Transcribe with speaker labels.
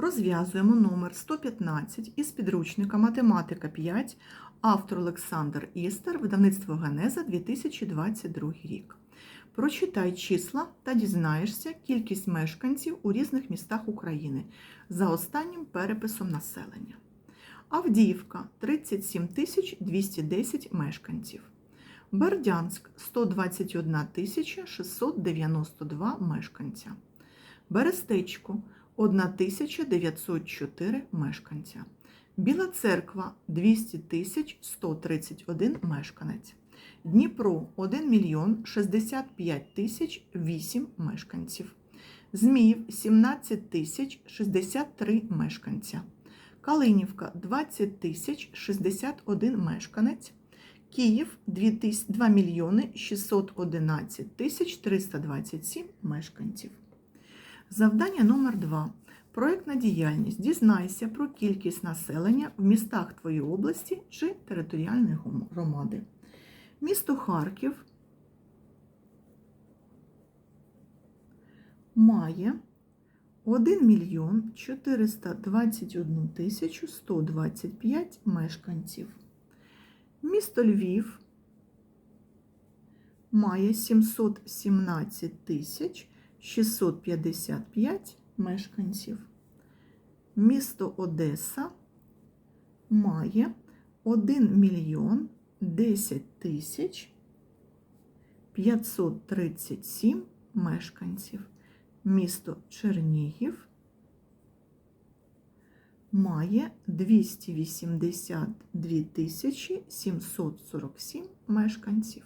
Speaker 1: Розв'язуємо номер 115 із підручника Математика 5, автор Олександр Істер, видавництво Генеза 2022 рік. Прочитай числа та дізнаєшся кількість мешканців у різних містах України за останнім переписом населення. Авдіївка 37 210 мешканців. Бердянськ 121 692 мешканця. Берестечко 1904 мешканця. Біла церква 200 тисяч 131 мешканець. Дніпро 1 мільйон 65 тисяч 8 мешканців. Зміїв 17 тисяч 63 мешканця. Калинівка 20 тисяч 61 мешканець. Київ 2 мільйони 611 тисяч 327 мешканців. Завдання номер 2. Проєктна діяльність. Дізнайся про кількість населення в містах твоєї області чи територіальної громади. Місто Харків має 1 мільйон 421 тисячу 125 мешканців. Місто Львів має 717 тисяч 655 мешканців. Місто Одеса має 1 мільйон 10 тисяч 537 мешканців. Місто Чернігів має 282 тисячі 747 мешканців.